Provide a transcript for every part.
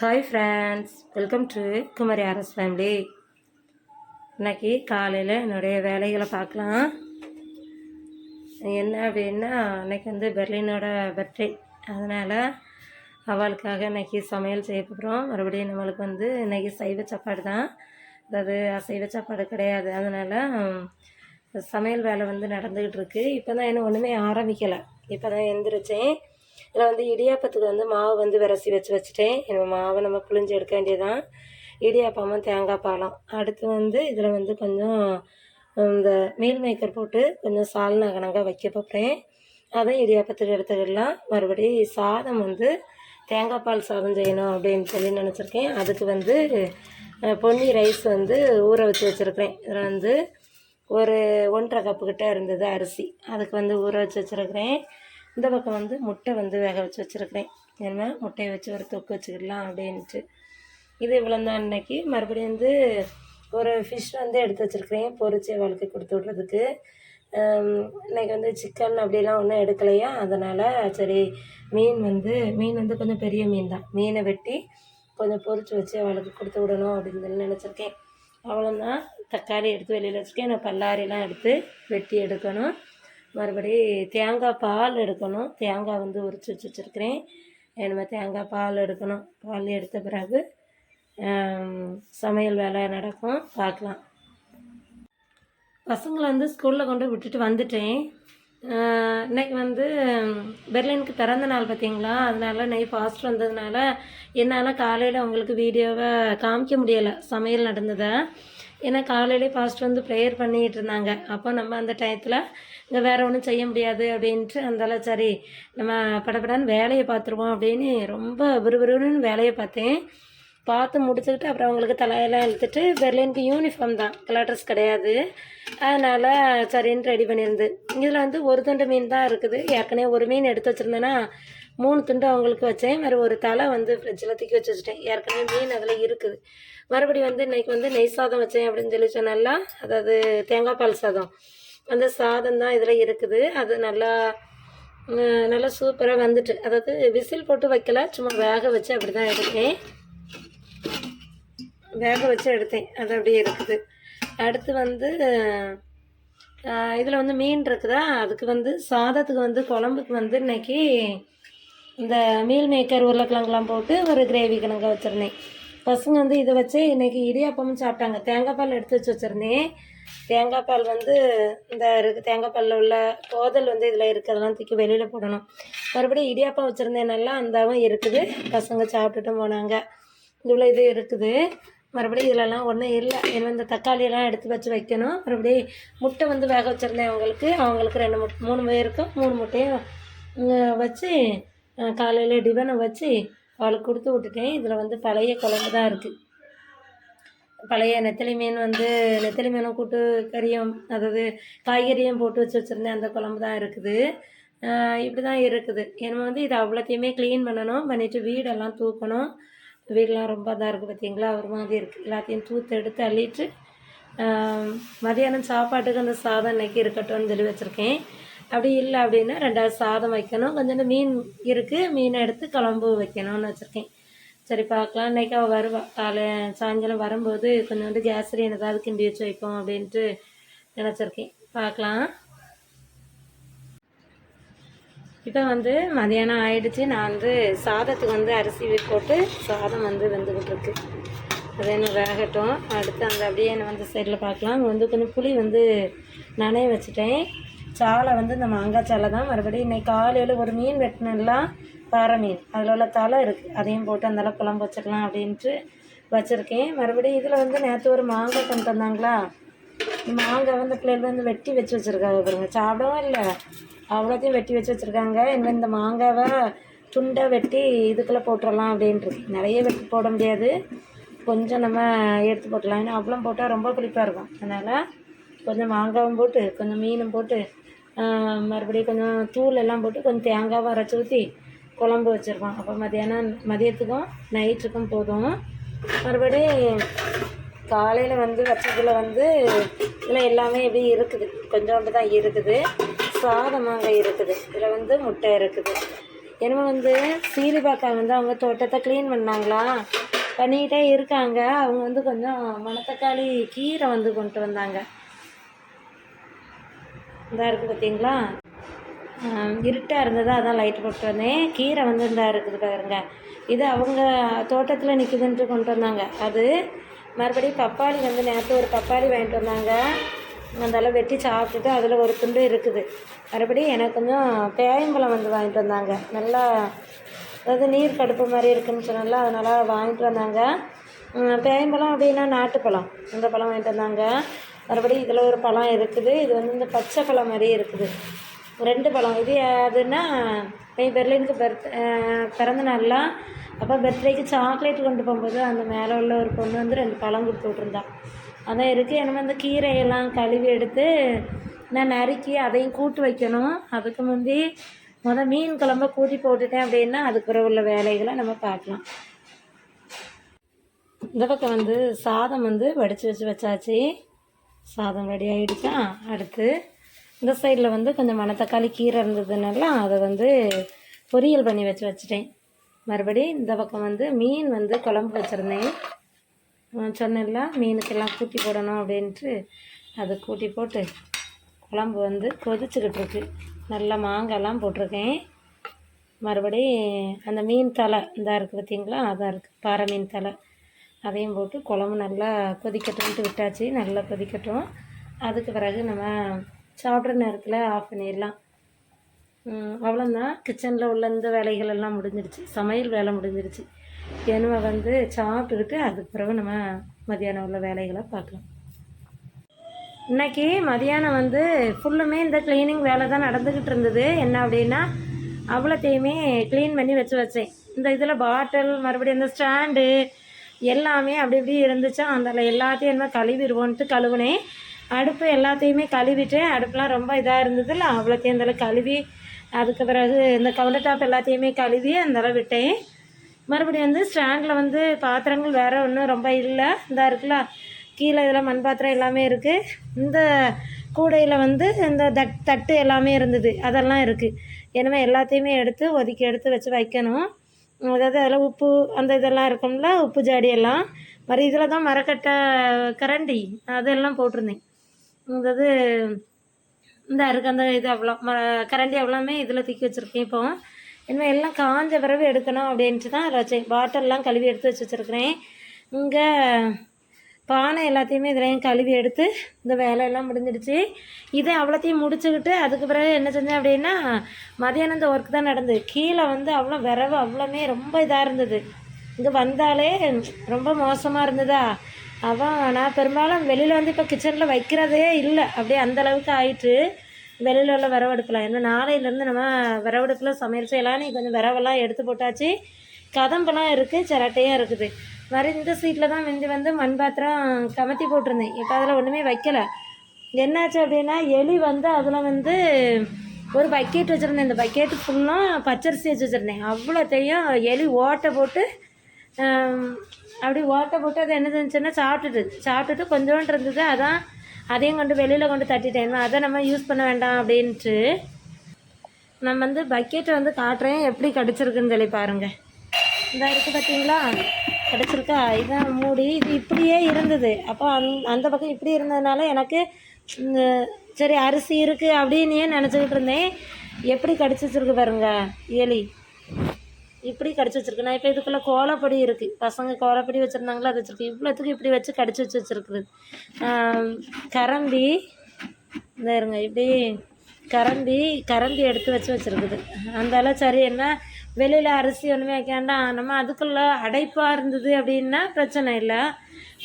Hi friends welcome to Kumari RS family இன்னைக்கு காலையில் என்னுடைய வேலைகளை பார்க்கலாம். என்ன அப்படின்னா இன்னைக்கு வந்து பெர்லினோட பர்த்டே அதனால் அவளுக்காக இன்னைக்கு சமையல் செய்ய போகிறோம் மறுபடியும் நம்மளுக்கு வந்து இன்னைக்கு சைவ சாப்பாடு தான். அதாவது அசைவ சாப்பாடு கிடையாது. அதனால் சமையல் வேலை வந்து நடந்துக்கிட்டு இருக்கு. இப்போ தான் இன்னும் ஒன்றுமே ஆரம்பிக்கலை. இப்போ தான் எழுந்திரிச்சேன் இதில் வந்து இடியாப்பத்துக்கு வந்து மாவு வந்து விரசி வச்சு வச்சுட்டேன். இந்த மாவை நம்ம புளிஞ்சு எடுக்க வேண்டியதுதான். இடியாப்பமும் தேங்காய் பாலம். அடுத்து வந்து இதில் வந்து கொஞ்சம் இந்த மீல் மேக்கர் போட்டு கொஞ்சம் சால்னா கணக்காக வைக்க போகிறேன் அதை இடியாப்பத்துக்கு எடுத்துக்கிடலாம் மறுபடி சாதம் வந்து தேங்காய் பால் சாதம் செய்யணும் அப்படின்னு சொல்லி நினச்சிருக்கேன். அதுக்கு வந்து பொன்னி ரைஸ் வந்து ஊற வச்சு வச்சுருக்கிறேன். இதில் வந்து ஒரு ஒன்றரை கப்பு கிட்ட இருந்தது அரிசி. அதுக்கு வந்து ஊற வச்சு வச்சுருக்கிறேன். இந்த பக்கம் வந்து முட்டை வந்து வேக வச்சு வச்சுருக்கிறேன். என்ன முட்டையை வச்சு ஒரு தொக்கு வச்சுக்கிடலாம் அப்படின்ட்டு இது இவ்வளோ தான் மறுபடியும் வந்து ஒரு ஃபிஷ் வந்து எடுத்து வச்சுருக்கிறேன். பொரிச்சு வாழ்க்கை கொடுத்து விட்றதுக்கு. இன்றைக்கி வந்து சிக்கன் அப்படிலாம் ஒன்றும் எடுக்கலையா? அதனால் சரி மீன் வந்து மீன் வந்து கொஞ்சம் பெரிய மீன் தான். மீனை வெட்டி கொஞ்சம் பொறிச்சு வச்சு அவளுக்கு கொடுத்து விடணும் அப்படின்னு சொல்லி நினச்சிருக்கேன். அவ்வளோதான் தக்காளி எடுத்து வெளியில் வச்சுருக்கேன். நான் பல்லாரிலாம் எடுத்து வெட்டி எடுக்கணும். மறுபடி தேங்காய் பால் எடுக்கணும். தேங்காய் வந்து உரிச்சு வச்சு வச்சுருக்கிறேன். இனிமேல் தேங்காய் பால் எடுக்கணும். பால் எடுத்த பிறகு சமையல் வேலை நடக்கும். பார்க்கலாம். பசங்களை வந்து ஸ்கூலில் கொண்டு விட்டுட்டு வந்துட்டேன். இன்றைக்கி இன்னைக்கு வந்து பெர்லினுக்கு பிறந்த நாள் பார்த்தீங்களா? அதனால நெய் ஃபாஸ்ட் வந்ததுனால என்னால் காலையில் உங்களுக்கு வீடியோவை காமிக்க முடியலை. சமையல் நடந்ததை. ஏன்னா காலையிலே ஃபாஸ்ட் வந்து ப்ரேயர் பண்ணிகிட்டு இருந்தாங்க. அப்போ நம்ம அந்த டயத்தில் இங்கே வேறு ஒன்றும் செய்ய முடியாது அப்படின்ட்டு அந்தால சரி நம்ம படப்படான்னு வேலையை பார்த்துருவோம் அப்படின்னு ரொம்ப விறுவிறுன்னு வேலையை பார்த்தேன். பார்த்து முடிச்சுக்கிட்டு அப்புறம் அவங்களுக்கு தலையெல்லாம் இழுத்துட்டு பெர்லினுக்கு யூனிஃபார்ம் தான். கலர் ட்ரெஸ் கிடையாது. அதனால் சரின்னு ரெடி பண்ணியிருந்து. இதில் வந்து ஒரு துண்டு மீன் தான் இருக்குது. ஏற்கனவே ஒரு மீன் எடுத்து வச்சுருந்தேன்னா மூணு துண்டு அவங்களுக்கு வச்சேன். வேறு ஒரு தலை வந்து ஃப்ரிட்ஜில் தூக்கி வச்சு வச்சுட்டேன். ஏற்கனவே மீன் அதில் இருக்குது. மறுபடி வந்து இன்றைக்கி வந்து நெய் சாதம் வச்சேன் அப்படின்னு சொல்லி சொன்னால அதாவது தேங்காய் பால் சாதம். அந்த சாதம் தான் இதில் இருக்குது. அது நல்லா நல்லா சூப்பராக வந்துட்டு. அதாவது விசில் போட்டு வைக்கல. சும்மா வேக வச்சு அப்படி தான் எடுத்தேன். வேக வச்சு எடுத்தேன். அது அப்படியே இருக்குது. அடுத்து வந்து இதில் வந்து மீன் இருக்குதா? அதுக்கு வந்து சாதத்துக்கு வந்து குழம்புக்கு வந்து இன்னைக்கு இந்த மீல் மேக்கர் உருளைக்கிழங்குலாம் போட்டு ஒரு கிரேவி கிழங்க வச்சுருந்தேன். பசங்க வந்து இதை வச்சு இன்றைக்கி இடியாப்பமும் சாப்பிட்டாங்க. தேங்காய் பால் எடுத்து வச்சு வச்சுருந்தேன். தேங்காய் பால் வந்து இந்த இருக்குது தேங்காய் பாலில் உள்ள கோதல் வந்து இதில் இருக்கிறதெல்லாம் தூக்கி வெளியில் போடணும். மறுபடியும் இடியாப்பம் வச்சுருந்தேனெல்லாம் அந்தவும் அந்தாவும் இருக்குது. பசங்க சாப்பிட்டுட்டும் போனாங்க. இவ்வளோ இது இருக்குது. மறுபடியும் இதிலலாம் ஒன்றும் இல்லை. ஏன்னா இந்த தக்காளியெல்லாம் எடுத்து வச்சு வைக்கணும். மறுபடியும் முட்டை வந்து வேக வச்சுருந்தேன் அவங்களுக்கு. அவங்களுக்கு ரெண்டு முட் மூணு பேருக்கும் மூணு முட்டையும் வச்சு காலையில் டிஃபனை வச்சு அவளுக்கு கொடுத்து விட்டுட்டேன். இதில் வந்து பழைய குழம்பு தான் இருக்குது பழைய நெத்தலி மீன் வந்து நெத்தலி மீனும் கூட்டு கறியும் அதாவது காய்கறியும் போட்டு வச்சு வச்சுருந்தேன். அந்த குழம்பு தான் இருக்குது. இப்படி தான் இருக்குது. ஏன்னா வந்து இது அவ்வளோத்தையுமே க்ளீன் பண்ணணும். பண்ணிவிட்டு வீடெல்லாம் தூக்கணும். வீடெலாம் ரொம்ப இதாக இருக்குது பார்த்தீங்களா ஒரு மாதிரி இருக்குது எல்லாத்தையும் தூத்து எடுத்து அள்ளிட்டு மதியானம் சாப்பாட்டுக்கு அந்த சாதம் இன்றைக்கி இருக்கட்டும்னு சொல்லி வச்சுருக்கேன். அப்படி இல்லை அப்படின்னா ரெண்டாவது சாதம் வைக்கணும். கொஞ்சோண்டு மீன் இருக்குது மீனை எடுத்து குழம்பு வைக்கணும்னு வச்சுருக்கேன். சரி பார்க்கலாம். இன்றைக்கி அவள் வருவா. காலை சாயங்காலம் வரும்போது கொஞ்சோண்டு கேசரி ஏதாவது கிண்டி வச்சு வைப்போம் அப்படின்ட்டு நினச்சிருக்கேன். பார்க்கலாம். இப்போ வந்து மதியானம் ஆயிடுச்சு. நான் வந்து சாதத்துக்கு வந்து அரிசி போட்டு சாதம் வந்து வெந்துக்கிட்டு இருக்கு. அது என்ன வேகட்டும். அடுத்து அந்த அப்படியே என்னை வந்து சைடில் பார்க்கலாம். வந்து கொஞ்சம் புளி வந்து நனைய வச்சுட்டேன். சாலை வந்து இந்த மாங்காய் சாலை தான். மறுபடியும் இன்றைக்கி காலையில் ஒரு மீன் வெட்டினலாம் பாறை மீன். அதில் உள்ள தலை இருக்குது அதையும் போட்டு அந்தளவு குழம்பு வச்சுக்கலாம் அப்படின்ட்டு வச்சுருக்கேன். மறுபடியும் இதில் வந்து நேற்று ஒரு மாங்காய் கொண்டு வந்தாங்களா? மாங்காய் வந்து பிள்ளைகள் வந்து வெட்டி வச்சு வச்சுருக்காங்க பாருங்க. சாப்பிடவும் இல்லை. அவ்வளோத்தையும் வெட்டி வச்சு வச்சுருக்காங்க. இன்னும் இந்த மாங்காவை துண்டாக வெட்டி இதுக்குள்ளே போட்டுடலாம் அப்படின்ட்டு நிறைய வெட்டி போட முடியாது. கொஞ்சம் நம்ம எடுத்து போட்டலாம் ஏன்னா அவ்வளோ போட்டால் ரொம்ப புளிப்பாக இருக்கும். அதனால் கொஞ்சம் மாங்காவும் போட்டு கொஞ்சம் மீனும் போட்டு மறுபடியும் கொஞ்சம் தூள் எல்லாம் போட்டு கொஞ்சம் தேங்காவை அரைச்சி ஊற்றி குழம்பு வச்சுருக்கோம். அப்போ மதியானம் மதியத்துக்கும் நைட்டுக்கும் போதும். மறுபடியும் காலையில் வந்து வச்சதில் வந்து இதில் எல்லாமே இப்படி இருக்குது. கொஞ்சோண்டு தான் இருக்குது. சாதம் அங்கே இருக்குது. இதில் வந்து முட்டை இருக்குது. என்னமோ வந்து சீலிபாக்கா வந்து அவங்க தோட்டத்தை க்ளீன் பண்ணாங்களா? பண்ணிக்கிட்டே இருக்காங்க. அவங்க வந்து கொஞ்சம் மணத்தக்காளி கீரை வந்து கொண்டு வந்தாங்க. இதாக இருக்குது பார்த்தீங்களா இருட்டாக இருந்தது அதான் லைட் போட்டு வந்தேன். கீரை வந்து இந்தா இருக்குது பாருங்க. இது அவங்க தோட்டத்தில் நிற்குதுன்ட்டு கொண்டு வந்தாங்க. அது மறுபடியும் பப்பாளி வந்து நேற்று ஒரு பப்பாளி வாங்கிட்டு வந்தாங்க. அதெல்லாம் வெட்டி சாப்பிட்டுட்டு அதில் ஒரு துண்டு இருக்குது. மறுபடியும் எனக்கு கொஞ்சம் பேயம்பழம் வந்து வாங்கிட்டு வந்தாங்க. நல்லா அதாவது நீர் கடுப்பு மாதிரி இருக்குன்னு சொன்னால அதனால் வாங்கிட்டு வந்தாங்க. பேயம்பழம் அப்படின்னா நாட்டுப்பழம். இந்த பழம் வாங்கிட்டு வந்தாங்க. மறுபடியும் இதில் ஒரு பழம் இருக்குது. இது வந்து இந்த பச்சை பழம் மாதிரி இருக்குது. ரெண்டு பழம். இது அதுன்னா என் பெர்லினுக்கு பெர்த் பிறந்த நாள்லாம் அப்போ பர்த்டேக்கு சாக்லேட் கொண்டு போகும்போது அந்த மேலே உள்ள ஒரு பொண்ணு வந்து ரெண்டு பழம் கொடுத்து விட்ருந்தா அதான் இருக்குது என்னமோ அந்த கீரையெல்லாம் கழுவி எடுத்து நான் நறுக்கி அதையும் கூட்டு வைக்கணும். அதுக்கு முந்தி முதல் மீன் குழம்ப கூட்டி போட்டுட்டேன் அப்படின்னா அதுக்கு பிறகு உள்ள வேலைகளை நம்ம பார்க்கலாம். இந்த பக்கம் வந்து சாதம் வந்து வடித்து வச்சு வச்சாச்சு. சாதம் ரெடி ஆகிடுச்சா அடுத்து இந்த சைடில் வந்து கொஞ்சம் மணத்தக்காளி கீரை இருந்ததுனால அதை வந்து பொரியல் பண்ணி வச்சு வச்சுட்டேன். மறுபடி இந்த பக்கம் வந்து மீன் வந்து குழம்பு வச்சுருந்தேன். நான் சொன்னேன்ல மீனுக்கெல்லாம் கூட்டி போடணும் அப்படின்ட்டு அதை கூட்டி போட்டு குழம்பு வந்து கொதிச்சுக்கிட்டு இருக்கு. நல்லா மாங்காய்லாம் போட்டிருக்கேன். மறுபடி அந்த மீன் தலை இந்தா இருக்குது பார்த்தீங்களா அதான் இருக்குது பாறை மீன் தலை அதையும் போட்டு குழம்பு நல்லா கொதிக்கட்டும்ட்டு விட்டாச்சு நல்லா கொதிக்கட்டும். அதுக்கு பிறகு நம்ம சாப்பிட்ற நேரத்தில் ஆஃப் பண்ணிடலாம் அவ்வளோதான் கிச்சனில் உள்ள இந்த வேலைகள் எல்லாம் முடிஞ்சிடுச்சு சமையல் வேலை முடிஞ்சிருச்சு. என்னவை வந்து சாப்பிட்டுக்கிட்டு அதுக்கு பிறகு நம்ம மதியானம் உள்ள வேலைகளை பார்க்கலாம். இன்னைக்கு மதியானம் வந்து ஃபுல்லுமே இந்த க்ளீனிங் வேலை தான் நடந்துக்கிட்டு இருந்தது. என்ன அப்படின்னா அவ்வளோத்தையுமே க்ளீன் பண்ணி வச்சு வச்சேன். இந்த இதில் பாட்டில் மறுபடியும் இந்த ஸ்டாண்டு எல்லாமே அப்படி இப்படி இருந்துச்சா? அதில் எல்லாத்தையும் என்ன கழுவிடுவோன்ட்டு கழுவுனேன் அடுப்பு எல்லாத்தையுமே கழுவிட்டேன் அடுப்புலாம் ரொம்ப இதாக இருந்ததுல அவ்வளோத்தையும் இந்த கழுவி அதுக்கு பிறகு இந்த கவுண்டர் டாப் எல்லாத்தையுமே கழுவி அந்த விட்டேன். மறுபடியும் வந்து ஸ்டாண்டில் வந்து பாத்திரங்கள் வேறு ஒன்றும் ரொம்ப இல்லை. இதாக இருக்குல்ல கீழே இதில் மண் பாத்திரம் எல்லாமே இருக்குது இந்த கூடையில் வந்து இந்த தட் தட்டு எல்லாமே இருந்தது. அதெல்லாம் இருக்குது எனவே எல்லாத்தையுமே எடுத்து ஒதுக்கி எடுத்து வச்சு வைக்கணும். அதாவது அதில் உப்பு அந்த இதெல்லாம் இருக்கும்ல உப்பு ஜாடி எல்லாம். மாதிரி இதில் தான் மரக்கட்டை கரண்டி அதெல்லாம் போட்டிருந்தேன். அதாவது இந்த இருக்கு அந்த இது அவ்வளோ ம கரண்டி அவ்வளோமே இதில் தூக்கி வச்சுருக்கேன் இப்போ. இனிமேல் எல்லாம் காஞ்ச பிறகு எடுக்கணும் அப்படின்ட்டு தான் வச்சேன். பாட்டிலெலாம் கழுவி எடுத்து வச்சு வச்சுருக்கிறேன். இங்கே பானை எல்லாத்தையுமே இதுலையும் கழுவி எடுத்து இந்த வேலையெல்லாம் முடிஞ்சிடுச்சு. இதை அவ்வளோத்தையும் முடிச்சுக்கிட்டு அதுக்கு பிறகு என்ன செஞ்சேன் அப்படின்னா மதியானம் இந்த ஒர்க் தான் நடந்தது. கீழே வந்து அவ்வளோ விரவு அவ்வளோமே ரொம்ப இதாக இருந்தது. இங்கே வந்தாலே ரொம்ப மோசமாக இருந்ததா? அவன் நான் பெரும்பாலும் வெளியில் வந்து இப்போ கிச்சனில் வைக்கிறதே இல்லை. அப்படியே அந்தளவுக்கு ஆயிட்டு வெளியில் உள்ள விரவெடுக்கலாம் ஏன்னா நாளையிலேருந்து நம்ம விரவெடுப்பில் சமையல் செய்யலாம் நீ கொஞ்சம் விரவெல்லாம் எடுத்து போட்டாச்சு. கதம்பெல்லாம் இருக்குது சிரட்டையும் இருக்குது. மாதிரி இந்த சீட்டில் தான் மிந்தி வந்து மண் பாத்திரம் கமத்தி போட்டிருந்தேன். இப்போ அதில் ஒன்றுமே வைக்கலை. என்னாச்சு அப்படின்னா எலி வந்து அதில் வந்து ஒரு பக்கெட் வச்சுருந்தேன். இந்த பக்கெட்டு ஃபுல்லாக பச்சரிசி வச்சு வச்சுருந்தேன். அவ்வளோத்தையும் எலி ஓட்டை போட்டு அப்படி ஓட்டை போட்டு அது என்ன செஞ்சுன்னா சாப்பிட்டுட்டு சாப்பிட்டுட்டு கொஞ்சோண்டு இருந்தது. அதான் அதையும் கொண்டு வெளியில் கொண்டு தட்டிட்டேன். அதை நம்ம யூஸ் பண்ண வேண்டாம் அப்படின்ட்டு நம்ம வந்து பக்கெட்டை வந்து காட்டுறேன். எப்படி கடிச்சிருக்குன்னு சொல்லி பாருங்கள் இந்த இருக்குது பார்த்தீங்களா கிடச்சிருக்கா. இதான் மூடி. இது இப்படியே இருந்தது. அப்போ அந் அந்த பக்கம் இப்படி இருந்ததுனால எனக்கு இந்த சரி அரிசி இருக்குது அப்படின்னே நினச்சிக்கிட்டு இருந்தேன். எப்படி கடிச்சு வச்சிருக்கு பாருங்க எலி இப்படி கடிச்சு வச்சிருக்கு. நான் இப்போ இதுக்குள்ளே கோலப்பொடி இருக்குது பசங்க கோலப்பொடி வச்சுருந்தாங்களோ அது வச்சுருக்கு. இவ்வளோத்துக்கு இப்படி வச்சு கடிச்சு வச்சு வச்சுருக்குது. கரண்டி இந்த இருங்க இப்படி கரண்டி கரண்டி எடுத்து வச்சு வச்சுருக்குது. அந்தால சரி என்ன வெளியில் அரிசி ஒன்றுமே வைக்க வேண்டாம். நம்ம அதுக்குள்ளே அடைப்பாக இருந்தது அப்படின்னா பிரச்சனை இல்லை.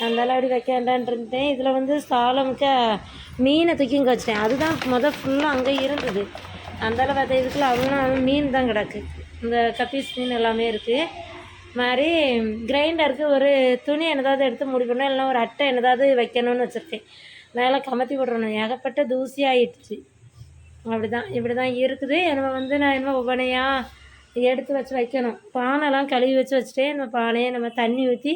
அதனால அப்படி வைக்க வேண்டான்ட்டு இருந்தேன் இதில் வந்து சாலமுக்க மீனை தூக்கி இங்கே வச்சிட்டேன். அதுதான் மொதல் ஃபுல்லாக அங்கே இருந்தது. அந்தால பார்த்த இதுக்குள்ள அவ்வளோ மீன் தான் கிடக்கு. இந்த கப்பீஸ் மீன் எல்லாமே இருக்குது மாதிரி கிரைண்டருக்கு ஒரு துணி என்னதாவது எடுத்து முடிக்கணும் இல்லைனா இல்லைன்னா ஒரு அட்டை என்னதாவது வைக்கணும்னு வச்சுருக்கேன். மேலே கமத்தி விட்றணும் ஏகப்பட்ட தூசியாகிடுச்சு அப்படி தான் இப்படி தான் இருக்குது. நம்ம வந்து நான் என்ன ஒவ்வொன்றையாக எடுத்து வச்சு வைக்கணும். பானைலாம் கழுவி வச்சு வச்சுட்டே நம்ம பானையை நம்ம தண்ணி ஊற்றி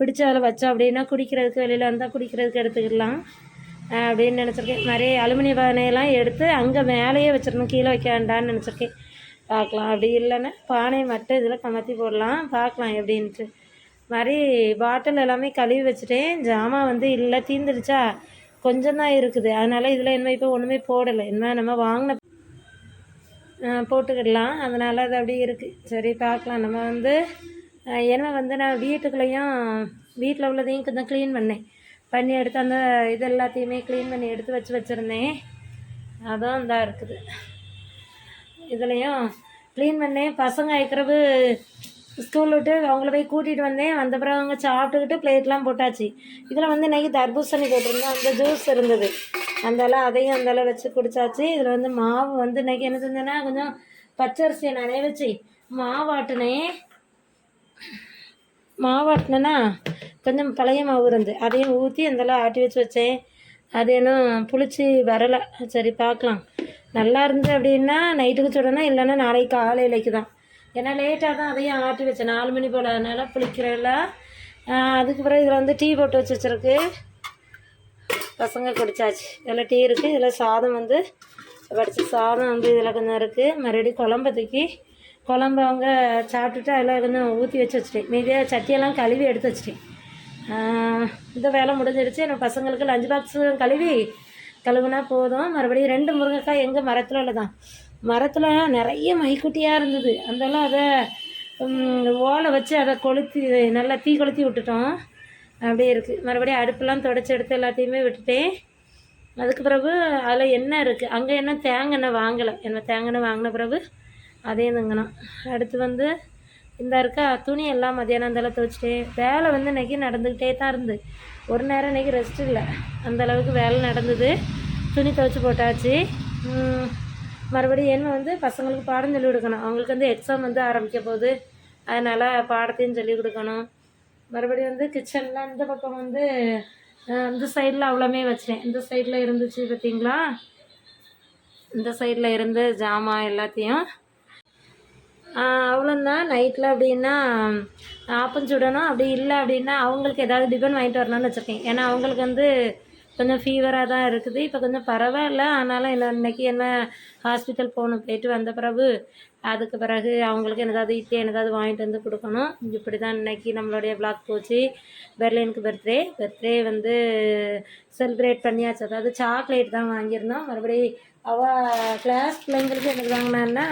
பிடிச்ச அதில் வச்சோம் அப்படின்னா குடிக்கிறதுக்கு வெளியில் வந்தால் குடிக்கிறதுக்கு எடுத்துக்கிடலாம் அப்படின்னு நினச்சிருக்கேன். நிறைய அலுமினிய பானையெல்லாம் எடுத்து அங்கே மேலேயே வச்சிடணும். கீழே வைக்க வேண்டாம்னு நினச்சிருக்கேன். பார்க்கலாம். அப்படி இல்லைன்னா பானை மட்டும் இதில் கமத்தி போடலாம். பார்க்கலாம் எப்படின்ட்டு. மாதிரி பாட்டில் எல்லாமே கழுவி வச்சுட்டேன். ஜாமான் வந்து இல்லை தீந்துடுச்சா கொஞ்சம் தான் இருக்குது. அதனால் இதில் என்ன இப்போ ஒன்றுமே போடலை. என்ன நம்ம வாங்கின போட்டுக்கிடலாம். அதனால் அது அப்படியே இருக்குது சரி பார்க்கலாம். நம்ம வந்து ஆ, ஏன்னா வந்து நான் வீட்டுக்குள்ளேயும் வீட்டில் உள்ளதையும் கொஞ்சம் க்ளீன் பண்ணேன். பண்ணி எடுத்து அந்த இது எல்லாத்தையுமே க்ளீன் பண்ணி எடுத்து வச்சு வச்சுருந்தேன். அதுவும் இதாக இருக்குது. இதுலேயும் க்ளீன் பண்ணேன். பசங்க இருக்கிறவு ஸ்கூல் விட்டு அவங்கள போய் கூட்டிகிட்டு வந்தேன். வந்த பிறகு அவங்க சாப்பிட்டுக்கிட்டு பிளேட்லாம் போட்டாச்சு. இதில் வந்து இன்றைக்கி தர்பூசணி போட்டிருந்தோம். அந்த ஜூஸ் இருந்தது. அந்தால அதையும் அந்தால வச்சு குடிச்சாச்சு. இதில் வந்து மாவு வந்து இன்றைக்கி என்ன செஞ்சேன்னா கொஞ்சம் பச்சரிசியை நனைய வச்சு மாவாட்டினேன் மாவாட்டினேன்னா கொஞ்சம் பழைய மாவு இருந்து அதையும் ஊற்றி அந்தளவு ஆட்டி வச்சு வச்சேன். அது இன்னும் புளிச்சு வரலை. சரி பார்க்கலாம். நல்லா இருந்து அப்படின்னா நைட்டுக்கு சுடணும் இல்லைன்னா நாளைக்கு காலையிலைக்கு தான் ஏன்னா லேட்டாக தான் அதையும் ஆட்டி வச்சேன். நாலு மணி போல் அதனால் புளிக்கிறதில்ல அதுக்கு பிறகு இதில் வந்து டீ போட்டு வச்சு வச்சிருக்கு பசங்க குடிச்சாச்சு. இதில் டீ இருக்குது இதில் சாதம் வந்து வடித்த சாதம் வந்து இதில் கொஞ்சம் இருக்குது மறுபடியும் குழம்பத்துக்கு குழம்பு அவங்க சாப்பிட்டுட்டு அதில் கொஞ்சம் ஊற்றி வச்சு வச்சிட்டேன். மீதியாக சட்டியெல்லாம் கழுவி எடுத்து வச்சிட்டேன். இந்த வேலை முடிஞ்சிடுச்சு. நம்ம பசங்களுக்கு லஞ்ச் பாக்ஸு கழுவி கழுவுனா போதும். மறுபடியும் ரெண்டு முருங்கைக்காய் எங்கள் மரத்தில் உள்ளதான். மரத்தில் நிறைய மைக்குட்டியாக இருந்தது. அதெல்லாம் அதை ஓலை வச்சு அதை கொளுத்தி நல்லா தீ கொளுத்தி விட்டுட்டோம். அப்படியே இருக்குது மறுபடியும் அடுப்பெல்லாம் தொடச்சி எடுத்து எல்லாத்தையுமே விட்டுட்டேன். அதுக்கு பிறகு அதில் எண்ணெய் இருக்குது அங்கே என்ன தேங்காய் எண்ணெய் வாங்கலை. என்ன தேங்காய் எண்ணெய் வாங்கின பிறகு அதே இதுங்கண்ணா அடுத்து வந்து இந்த இருக்கா துணி எல்லாம் மதியானம் அந்தளவு துவைச்சிட்டேன். வேலை வந்து இன்றைக்கி நடந்துக்கிட்டே தான் இருந்து. ஒரு நேரம் இன்றைக்கி ரெஸ்ட் இல்லை. அந்த அளவுக்கு வேலை நடந்தது. துணி துவைச்சி போட்டாச்சு. மறுபடியும் என்ன வந்து பசங்களுக்கு பாடம் சொல்லி கொடுக்கணும். அவங்களுக்கு வந்து எக்ஸாம் வந்து ஆரம்பிக்க போகுது. அதனால் பாடத்தையும் சொல்லி கொடுக்கணும். மறுபடியும் வந்து கிச்சனில் இந்த பக்கம் வந்து இந்த சைடில் அவ்வளோமே வச்சேன். இந்த சைடில் இருந்துச்சு பார்த்தீங்களா இந்த சைடில் இருந்து ஜாமான் எல்லாத்தையும். அவ்வளோந்தான் நைட்டில் அப்படின்னா ஆப்பம் சுடணும். அப்படி இல்லை அப்படின்னா அவங்களுக்கு ஏதாவது டிஃபன் வாங்கிட்டு வரணும்னு வச்சுருக்கேன். ஏன்னா அவங்களுக்கு வந்து கொஞ்சம் ஃபீவராக தான் இருக்குது. இப்போ கொஞ்சம் பரவாயில்ல. ஆனாலும் என்ன இன்றைக்கி என்ன ஹாஸ்பிட்டல் போகணும் போயிட்டு வந்த பிறகு அதுக்கு பிறகு அவங்களுக்கு என்னதாவது இட்லி என்னதாவது வாங்கிட்டு வந்து கொடுக்கணும். இப்படி தான் இன்றைக்கி நம்மளுடைய பிளாக் போச்சு. பெர்லினுக்கு பர்த்டே பர்த்டே வந்து செலிப்ரேட் பண்ணியாச்சு. அதாவது சாக்லேட் தான் வாங்கியிருந்தோம். மறுபடி அவள் கிளாஸ் பிள்ளைங்களுக்கு எனக்கு வாங்கினான்னா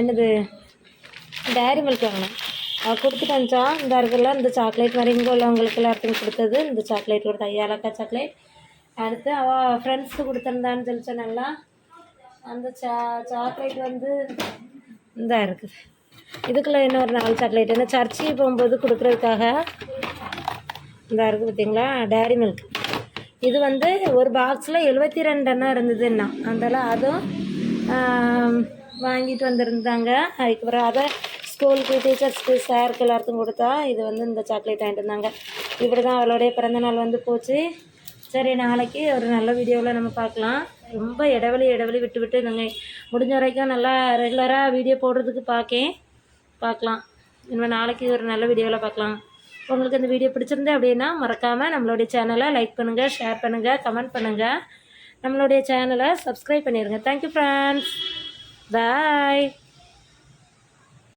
என்னது டேரி மில்க் வாங்கினேன் கொடுத்துட்டேன்ச்சா இந்த இருக்குல்ல இந்த சாக்லேட் மாதிரி இங்கே உள்ளவங்களுக்கு எல்லாருக்கும் கொடுத்தது. இந்த சாக்லேட் கொடுத்தா ஏலக்காய் சாக்லேட் அடுத்து அவள் ஃப்ரெண்ட்ஸுக்கு கொடுத்துருந்தான்னு சொல்லி நல்லா அந்த சா சாக்லேட் வந்து இந்த இருக்குது. இதுக்குள்ளே இன்னொரு நாலு சாக்லேட் என்ன சர்ச்சுக்கு போகும்போது கொடுக்குறதுக்காக இந்த இருக்குது பார்த்தீங்களா டேரி மில்க் இது வந்து ஒரு பாக்ஸில் எழுபத்தி ரெண்டு எண்ணம் இருந்ததுன்னா அதனால் அதுவும் வாங்கிட்டு வந்திருந்தாங்க. அதுக்கப்புறம் அதை ஸ்கூலுக்கு டீச்சர்ஸ்க்கு சாருக்கு எல்லாருக்கும் கொடுத்தா இது வந்து இந்த சாக்லேட் வாங்கிட்டு வந்தாங்க. இப்படி தான் அவளுடைய பிறந்தநாள் வந்து போச்சு. சரி நாளைக்கு ஒரு நல்ல வீடியோவில் நம்ம பார்க்கலாம். ரொம்ப இடைவெளி இடைவெளி விட்டு விட்டு நாங்கள் முடிஞ்ச வரைக்கும் நல்லா ரெகுலராக வீடியோ போடுறதுக்கு பார்க்கேன். பார்க்கலாம். இனிமேல் நாளைக்கு ஒரு நல்ல வீடியோவில் பார்க்கலாம். உங்களுக்கு இந்த வீடியோ பிடிச்சிருந்தே அப்படின்னா மறக்காமல் நம்மளுடைய சேனலை லைக் பண்ணுங்கள் ஷேர் பண்ணுங்கள் கமெண்ட் பண்ணுங்கள் நம்மளுடைய சேனலை சப்ஸ்கிரைப் பண்ணிடுங்க தேங்க்யூ ஃப்ரெண்ட்ஸ் பாய்